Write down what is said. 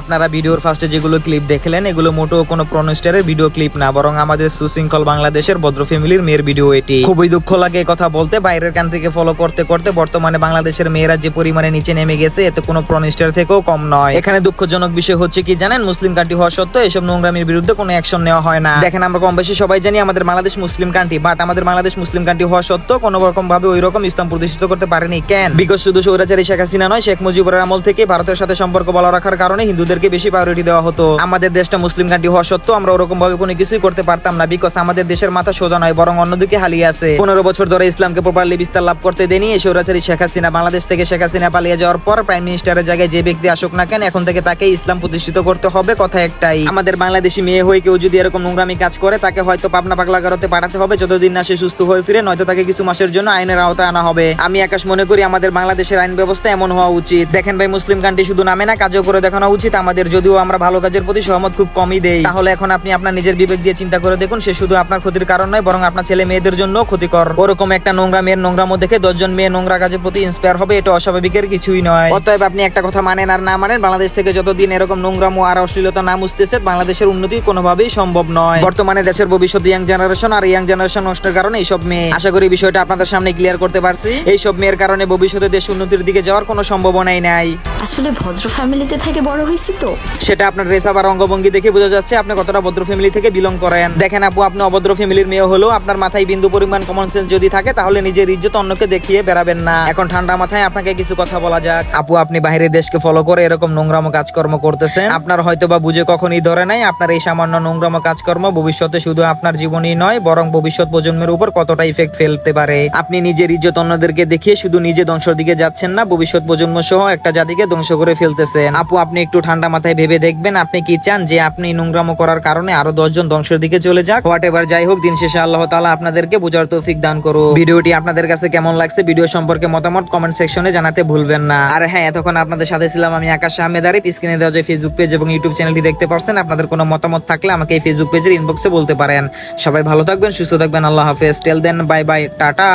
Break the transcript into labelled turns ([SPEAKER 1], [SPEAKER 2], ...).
[SPEAKER 1] আপনারা ভিডিওর ফার্স্টে যেগুলো ক্লিপ দেখলেন, এগুলো মোটেও কোনো প্রনস্টারের ভিডিও ক্লিপ না, বরং আমাদের সুশৃঙ্খল বাংলাদেশের ভদ্র ফ্যামিলির মেয়ের ভিডিও এটি। খুবই দুঃখ লাগে কথা বলতে, বাইরের কান্ট্রিকে ফলো করতে করতে বর্তমানে বাংলাদেশের মেয়েরা যে পরিমাণে নিচে নেমে গেছে, এতে কোনো প্রনস্টার থেকেও কম নয়। এখানে দুঃখজনক বিষয় হচ্ছে কি জানেন, মুসলিম কান্ট্রি হওয়া সত্ত্বেও এসব নোংরামির বিরুদ্ধে কোনো অ্যাকশন নেওয়া হয় না। দেখেন, আমরা কম বেশি সবাই জানি আমাদের বাংলাদেশ মুসলিম কান্ট্রি বাট আমাদের বাংলাদেশ মুসলিম কান্ট্রি হওয়া সত্ত্বেও কোনো রকম ভাবে ওই রকম ইসলাম প্রতিষ্ঠিত করতে পারেনি। কেন? বিকজ শুধু সৌরাচারী শেখ হাসিনা নয়, শেখ মুজিবুরের আমল থেকে ভারতের সাথে সম্পর্ক ভালো রাখার কারণে হিন্দুদেরকে বেশি প্রায়োরিটি দেওয়া হতো। আমাদের দেশটা মুসলিম কান্ট্রি হওয়া সত্ত্বেও আমরা ওরকম ভাবে কোনো কিছুই করতে পারতাম না বিকজ আমাদের দেশের মাথা সোজা নয়, বরং অন্যদিকে হালিয়ে আছে। পনেরো বছর ধরে ইসলামকে প্রপারলি বিস্তার লাভ করতে দেনি এই সৌরাচারী শেখ হাসিনা। বাংলাদেশ থেকে শেখ হাসিনা পালিয়ে যাওয়ার পর প্রাইম মিনিস্টারের জায়গায় যে ব্যক্তি আসুক না কেন, এখন থেকে তাকে ইসলাম প্রতিষ্ঠিত করতে হবে কথা একটাই। আমাদের বাংলাদেশি মেয়ে হয়ে কেউ যদি এরকম নোংরামি কাজ করে, তাকে হয়তো পাবনা পাগলা গারোতে পাঠাতে হবে। যতদিন না সে সুস্থ হয়ে ফিরে, নয়তো তাকে কিছু মাসের জন্য আইনের আওতায় আনা হবে। আমি আকাশ মনে করি আমাদের বাংলাদেশের আইন ব্যবস্থা এমন হওয়া উচিত। দেখেন ভাই, মুসলিম কান্ট্রি শুধু নামে না, কাজও করে দেখানো উচিত। আমাদের যদিও আমরা ভালো কাজের প্রতি সহমত খুব কমই দেই, তাহলে এখন আপনি আপনার নিজের বিবেক দিয়ে চিন্তা করে দেখুন, সে শুধু আপনার ক্ষতির কারণ নয়, বরং আপনার ছেলে মেয়েদের জন্য ক্ষতিকর। ওরকম একটা নোংরা মেয়ের নোংরাম দেখে দশজন মেয়ে নোংরা কাজের প্রতি ইন্সপায়ার হবে, এটা অস্বাভাবিকের কিছুই নয়। অতএব আপনি একটা কথা মানেন আর না মানেন, বাংলাদেশ থেকে যতদিন এরকম নোংরাম আর অশ্লীলতা না মুছতেছে, বাংলাদেশের উন্নতি কোনোভাবেই সম্ভব নয়। বর্তমানে দেশের ভবিষ্যৎ ইয়াং জেনারেশন আর ইয়াং জেনারেশন নষ্টের কারণে এইসব মেয়ে। আশা করি বিষয়টা আপনাদের সামনে ক্লিয়ার করতে পারছি। এইসব মেয়ের কারণে ভবিষ্যতে দেশ উন্নতির দিকে যাওয়ার কোনো সম্ভাবনাই নাই।
[SPEAKER 2] আসলে ভদ্র ফ্যামিলিতে থেকে বড় হয়েছি তো।
[SPEAKER 1] সেটা আপনার ড্রেস আবার অঙ্গভঙ্গি দেখে বোঝা যাচ্ছে, আপনি কতটা ভদ্র ফ্যামিলি থেকে বিলং করেন। দেখেন আপু, আপনি অভদ্র ফ্যামিলির মেয়ে হলেও আপনার মাথায় বিন্দু পরিমাণ কমন সেন্স যদি থাকে, তাহলে নিজের ইজ্জত অন্যকে দেখিয়ে বেড়াবেন না। এখন ঠান্ডা মাথায় আপনাকে কিছু কথা বলা যাক। আপু, আপনি দেশকে ফলো করে এরকম কাজকর্ম করতেছেন। আপনার হয়তো বা বুঝে কখনই ধরে নাই, আপনার এই সামান্য নোংরামো কাজকর্ম ভবিষ্যতে শুধু আপনার জীবনই নয়, বরং ভবিষ্যৎ প্রজন্মের উপর কতটা ইফেক্ট ফেলতে পারে। আপনি নিজের ইজ্জত অন্যদেরকে দেখিয়ে শুধু নিজে ধ্বংসের দিকে যাচ্ছেন না, ভবিষ্যৎ প্রজন্ম সহ একটা জাতিকে ধ্বংস করে ফেলতেছেন। আপু, আপনি একটু ঠান্ডা মাথায় ভেবে দেখবেন আপনি কি চান যে আপনি নোংরামো করার কারণে আরও দশজন ধ্বংসের দিকে চলে যাক। হোয়াট এভার, যাই হোক, দিন শেষে আল্লাহ তাআলা আপনাদেরকে বোঝার তৌফিক দান করো ভিডিওটি আপনাদের কাছে কেমন লাগছে, ভিডিও সম্পর্কে মতামত কমেন্ট সেকশনে জানাতে ভুলবেন না। আর হ্যাঁ এতক্ষণ আপনাদের সাথে ছিলাম আমি আকাশ আহমেদ আরিফ। স্ক্রিনে দেওয়া যে ফেসবুক পেজ এবং ইউটিউব চ্যানেলটি দেখতে পারছেন, আপনাদের কোনো মতামত থাকলে আমাকে এই ফেসবুক পেজের ইনবক্সে বলতে পারেন। সবাই ভালো থাকবেন, সুস্থ থাকবেন, আল্লাহ হাফেজ। Till then bye bye tata.